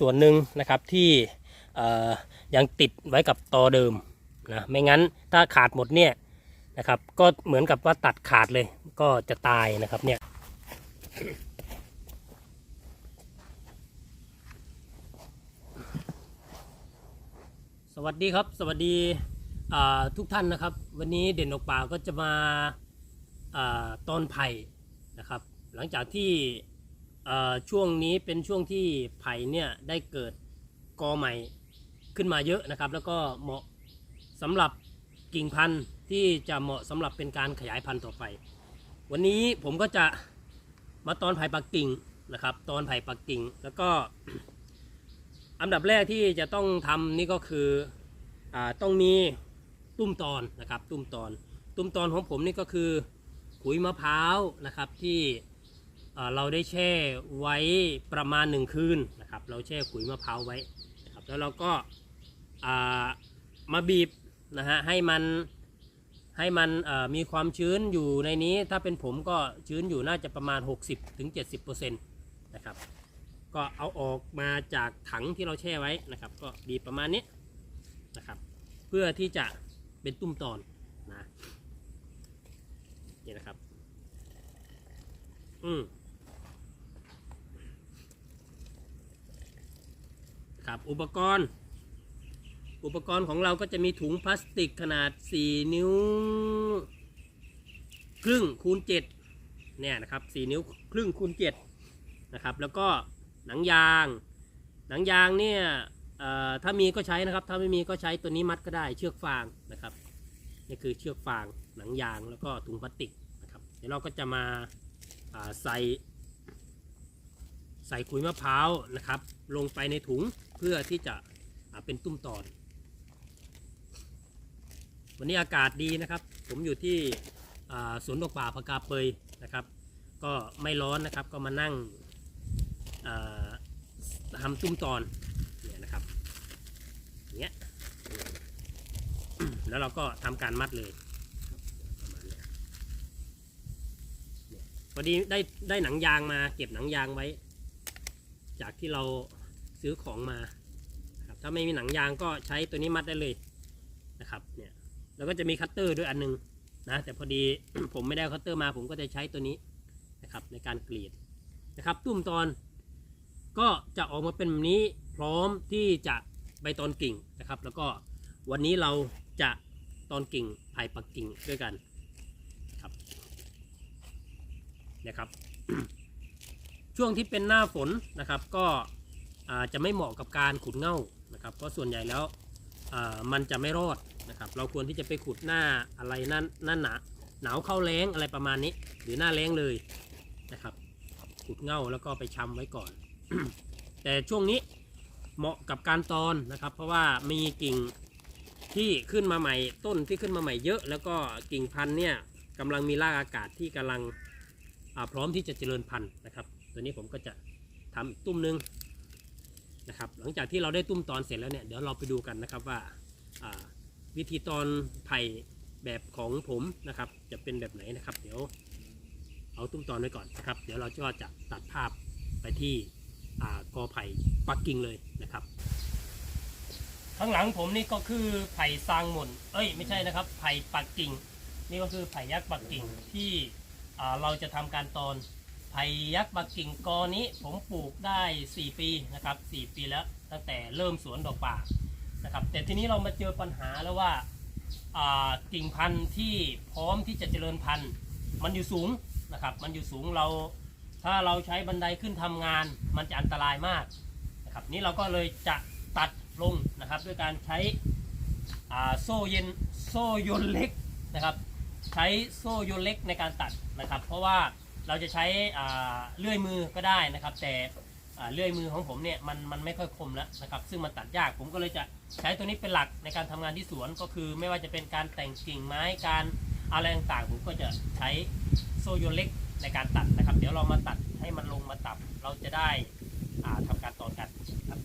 ส่วนหนึ่งนะครับที่ยังติดไว้กับตอเดิมนะไม่งั้นถ้าขาดหมดเนี่ยนะครับก็เหมือนกับว่าตัดขาดเลยก็จะตายนะครับเนี่ยสวัสดีครับสวัสดีทุกท่านนะครับ วันนี้เด่นออกป่าก็จะมาอตอนไผ่นะครับ หลังจากที่ ช่วงนี้เป็นช่วงที่ไผ่เนี่ยได้เกิดกอใหม่ขึ้นมาเยอะนะครับ แล้วก็เหมาะสำหรับกิ่งพันธุ์ที่จะเหมาะสำหรับเป็นการขยายพันธุ์ต่อไป วันนี้ผมก็จะมาตอนไผ่ปักกิ่งนะครับ ตอนไผ่ปักกิ่ง แล้วก็อันดับแรกที่จะต้องทำนี่ก็คืออต้องมีตุ้มตอนนะครับ ตุ้มตอน ตุ้มตอนของผมนี่ก็คือขุยมะพร้าวนะครับที่ เราได้แช่ไว้ประมาณหนึ่งคืนนะครับเราแช่ขุยมะพร้าวไว้นะครับแล้วเราก็มาบีบนะฮะให้มันให้มันมีความชื้นอยู่ในนี้ถ้าเป็นผมก็ชื้นอยู่น่าจะประมาณ 60-70%นะครับก็เอาออกมาจากถังที่เราแช่ไว้นะครับ ก็บีบประมาณนี้นะครับ เพื่อที่จะเป็นตุ้มตอนนะนี่นะครับ อืม ครับอุปกรณ์ อุปกรณ์ของเราก็จะมีถุงพลาสติกขนาด 4 นิ้ว ครึ่งคูณ7เนี่ยนะครับ 4 นิ้วครึ่งคูณ7นะครับ แล้วก็หนังยาง หนังยางเนี่ยถ้ามีก็ใช้นะครับ ถ้าไม่มีก็ใช้ตัวนี้มัดก็ได้เชือกฟางนะครับนี่คือเชือกฟางหนังยางแล้วก็ถุงพลาสติกนะครับเดี๋ยวเราก็จะมาาใส่ใส่ขุยมะพร้าวนะครับ ลงไปในถุงเพื่อที่จะเป็นตุ้มตอน วันนี้อากาศดีนะครับ ผมอยู่ที่สวนดอกป่าพกาเปยนะครับ ก็ไม่ร้อนนะครับก็มานั่งทำตุ้มตอนเนี่ยนะครับอย่างเงี้ยแล้วเราก็ทำการมัดเลยพอดีได้ได้หนังยางมาเก็บหนังยางไว้ จากที่เรา ซื้อของมาครับถ้าไม่มีหนังยางก็ใช้ตัวนี้มัดได้เลยนะครับเนี่ยแล้วก็จะมีคัตเตอร์ด้วยอันหนึงนะแต่พอดีผมไม่ได้คัตเตอร์มา ผมก็จะใช้ตัวนี้นะครับในการกรีดนะครับตุ้มตอนก็จะออกมาเป็นแบบนี้พร้อมที่จะใบตอนกิ่งนะครับ แล้วก็วันนี้เราจะตอนกิ่งไผ่ปักกิ่งด้วยกันครับนะครับ ช่วงที่เป็นหน้าฝนนะครับก็ จะไม่เหมาะกับการขุดเง่านะครับ เพราะส่วนใหญ่แล้วมันจะไม่รอดนะครับ เราควรที่จะไปขุดหน้าอะไรหน้าหน้าหนาหนาวเข้าแล้งอะไรประมาณนี้ หรือหน้าแล้งเลยนะครับ ขุดเง่าแล้วก็ไปชำไว้ก่อน แต่ช่วงนี้เหมาะกับการตอนนะครับ เพราะว่ามีกิ่งที่ขึ้นมาใหม่ต้นที่ขึ้นมาใหม่เยอะ แล้วก็กิ่งพันธุ์เนี่ยกำลังมีรากอากาศที่กำลังพร้อมที่จะเจริญพันธุ์นะครับ ตัวนี้ผมก็จะทำอีกตุ้มนึง นะครับหลังจากที่เราได้ตุ้มตอนเสร็จแล้วเนี่ยเดี๋ยวเราไปดูกันนะครับว่าวิธีตอนไผ่แบบของผมนะครับ จะเป็นแบบไหนนะครับ เดี๋ยวเอาตุ้มตอนไว้ก่อนนะครับ เดี๋ยวเราก็จะตัดภาพไปที่กอไผ่ปักกิ่งเลยนะครับ ข้างหลังผมนี่ก็คือไผ่ซางหม่นเอ้ยไม่ใช่นะครับ ไผ่ปักกิ่ง นี่ก็คือไผ่ยักษ์ปักกิ่งที่เราจะทำการตอน ไผ่ยักษ์ปักกิ่งกอนี้ผมปลูกได้ 4 ปีนะครับ 4 ปีแล้วตั้งแต่เริ่มสวนดอกป่านะครับ แต่ทีนี้เรามาเจอปัญหาแล้วว่ากิ่งพันธุ์ที่พร้อมที่จะเจริญพันธุ์ มันอยู่สูงนะครับ มันอยู่สูงเรา ถ้าเราใช้บันไดขึ้นทำงาน มันจะอันตรายมากนะครับ นี่เราก็เลยจะตัดลงนะครับด้วยการใช้โซ่เย็นโซ่ยนเล็กนะครับ ใช้โซ่ยนเล็กในการตัดนะครับ เพราะว่า เราจะใช้เลื่อยมือก็ได้นะครับ แต่เลื่อยมือของผมเนี่ยมันมันไม่ค่อยคมแล้วนะครับซึ่งมันตัดยากผมก็เลยจะใช้ตัวนี้เป็นหลักในการทำงานที่สวนก็คือ ไม่ว่าจะเป็นการแต่งกิ่งไม้การอะไรต่างๆผมก็จะใช้โซโยเล็กในการตัดนะครับ เดี๋ยวเรามาตัดให้มันลงมาตับเราจะได้อ่าทำการตอนกันครับ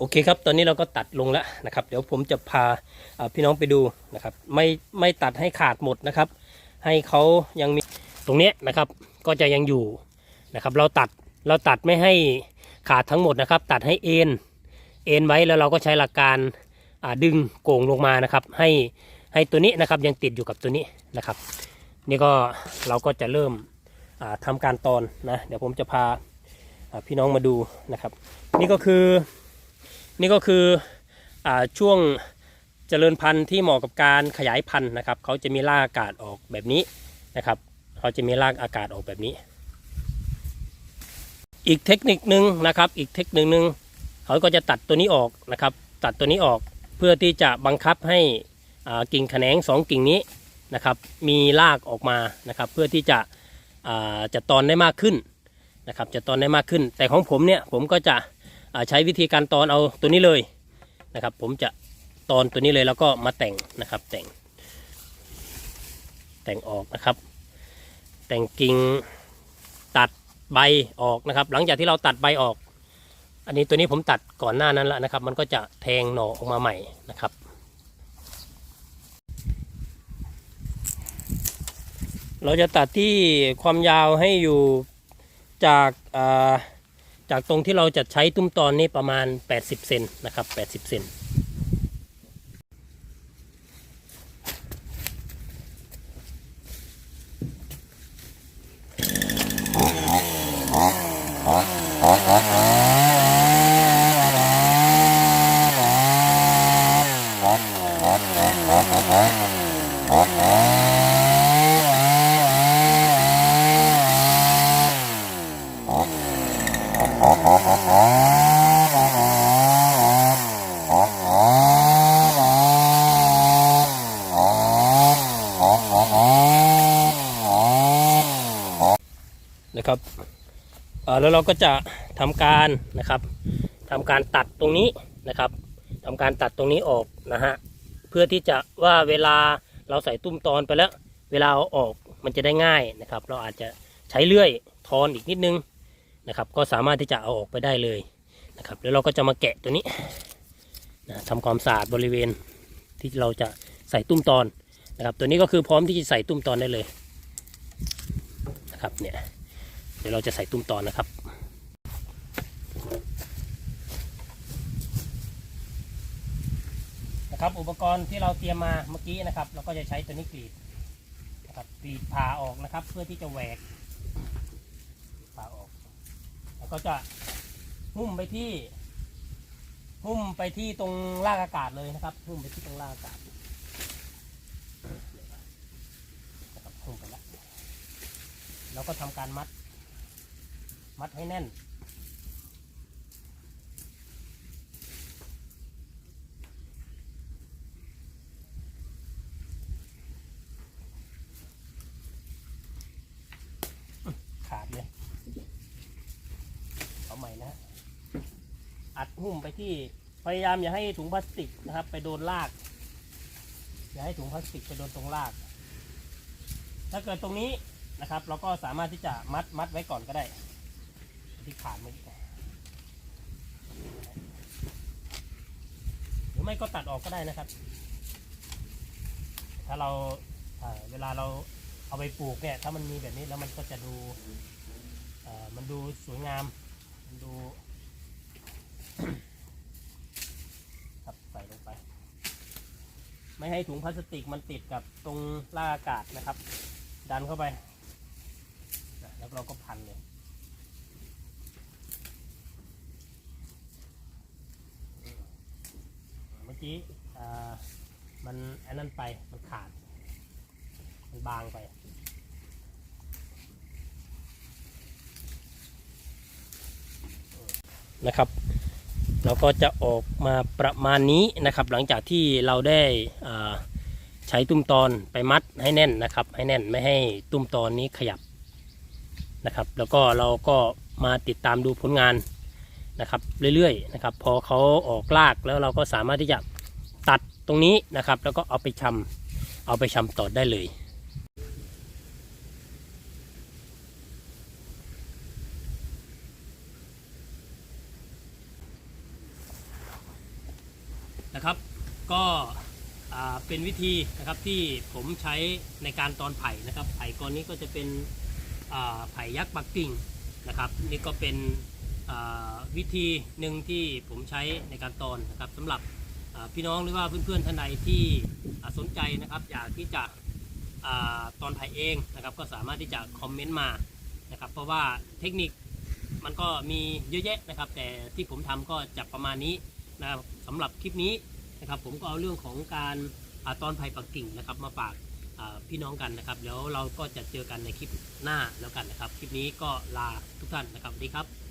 โอเคครับ ตอนนี้เราก็ตัดลงแล้วนะครับ เดี๋ยวผมจะพาพี่น้องไปดูนะครับ ไม่ไม่ตัดให้ขาดหมดนะครับ ให้เขายังมีตรงนี้นะครับ ก็จะยังอยู่นะครับ เราตัดเราตัดไม่ให้ขาดทั้งหมดนะครับ ตัดให้เอ็นเอ็นไว้แล้วเราก็ใช้หลักการดึงโก่งลงมานะครับ ให้ให้ตัวนี้นะครับยังติดอยู่กับตัวนี้นะครับ นี่ก็เราก็จะเริ่มอ่าทำการตอนนะ เดี๋ยวผมจะพาพี่น้องมาดูนะครับ นี่ก็คือ นี่ก็คืออช่วงเจริญพันธุ์ที่เหมาะกับการขยายพันธุ์นะครับเขาจะมีรากอากาศออกแบบนี้นะครับเขาจะมีรากอากาศออกแบบนี้ อีกเทคนิคนึงนะครับ อีกเทคนิคนึงเขาก็จะตัดตัวนี้ออกนะครับ ตัดตัวนี้ออกเพื่อที่จะบังคับให้กิ่งแขนงสองกิ่งนี้นะครับ มีรากออกมานะครับ เพื่อที่จะจะตอนได้มากขึ้นนะครับ จะตอนได้มากขึ้น แต่ของผมเนี่ยผมก็จะ ใช้วิธีการตอนเอาตัวนี้เลยนะครับ ผมจะตอนตัวนี้เลยแล้วก็มาแต่งนะครับ แต่ง แต่งออกนะครับ แต่งกิ่งตัดใบออกนะครับ หลังจากที่เราตัดใบออก อันนี้ตัวนี้ผมตัดก่อนหน้านั้นแล้วนะครับ มันก็จะแทงหน่อออกมาใหม่นะครับเราจะตัดที่ความยาวให้อยู่จากอ่า จากตรงที่เราจะใช้ตุ้มตอนนี้ประมาณ 80 เซนนะครับ 80 เซน แล้วเราก็จะทำการนะครับทำการตัดตรงนี้นะครับทำการตัดตรงนี้ออกนะฮะเพื่อที่จะว่าเวลาเราใส่ตุ้มตอนไปแล้ว เวลาเอาออกมันจะได้ง่ายนะครับ เราอาจจะใช้เลื่อยทอนอีกนิดนึงนะครับ ก็สามารถที่จะเอาออกไปได้เลยนะครับ แล้วเราก็จะมาแกะตัวนี้นะทำความสะอาดบริเวณที่เราจะใส่ตุ้มตอนนะครับ ตัวนี้ก็คือพร้อมที่จะใส่ตุ้มตอนได้เลยนะครับเนี่ย เดี๋ยวเราจะใส่ตุ้มตอนนะครับนะครับอุปกรณ์ที่เราเตรียมมาเมื่อกี้นะครับ เราก็จะใช้ตัวนี้กรีดนะครับกรีดผ่าออกนะครับ เพื่อที่จะแหวกผ่าออกแล้วก็จะหุ้มไปที่หุ้มไปที่ตรงรากอากาศเลยนะครับหุ้มไปที่ตรงรากอากาศนะครับหุ้มไปแล้วแล้วก็ทำการมัด มัดให้แน่น ขาดเลย เอาใหม่นะ อัดหุ้มไปที่ พยายามอย่าให้ถุงพลาสติกนะครับ ไปโดนราก อย่าให้ถุงพลาสติกไปโดนตรงราก ถ้าเกิดตรงนี้นะครับ เราก็สามารถที่จะมัดมัดไว้ก่อนก็ได้ ที่ขาดเมื่อกี้หรือไม่ก็ตัดออกก็ได้นะครับ ถ้าเราเวลาเราเอาไปปลูกเนี่ย ถ้ามันมีแบบนี้แล้วมันก็จะดูมันดูสวยงามมันดูครับใส่ลงไป ไม่ให้ถุงพลาสติกมันติดกับตรงล่ากอากาศนะครับ ดันเข้าไป แล้วเราก็พันเลย เมื่อ กี้มันอันนั้นไปมันขาด มันบางไป นะครับ เราก็จะออกมาประมาณนี้นะครับ หลังจากที่เราได้ใช้ตุ้มตอนไปมัดให้แน่นนะครับ ให้แน่นไม่ให้ตุ้มตอนนี้ขยับนะครับ แล้วก็เราก็มาติดตามดูผลงาน นะครับเรื่อยๆนะครับพอเขาออกรากแล้วเราก็สามารถที่จะตัดตรงนี้นะครับ แล้วก็เอาไปชำเอาไปชำต่อได้เลยนะครับก็เป็นวิธีนะครับที่ผมใช้ในการตอนไผ่นะครับไผ่ก้อนนี้ก็จะเป็นไผ่ยักษ์ปักกิ่งนะครับ นี่ก็เป็น วิธีหนึ่งที่ผมใช้ในการตอนนะครับสำหรับพี่น้องหรือว่าเพื่อนๆท่านใดที่สนใจนะครับอยากที่จะอตอนไผ่เองนะครับก็สามารถที่จะคอมเมนต์มานะครับเพราะว่าเทคนิคมันก็มีเยอะแยะนะครับ แต่ที่ผมทำก็จะประมาณนี้นะครับสำหรับคลิปนี้นะครับผมก็เอาเรื่องของการอตอนภัยปักกิ่งนะครับมาฝากพี่น้องกันนะครับเดี๋ยวเราก็จะเจอกันในคลิปหน้าแล้วกันนะครับ คลิปนี้ก็ลาทุกท่านนะครับสวัสดีครับ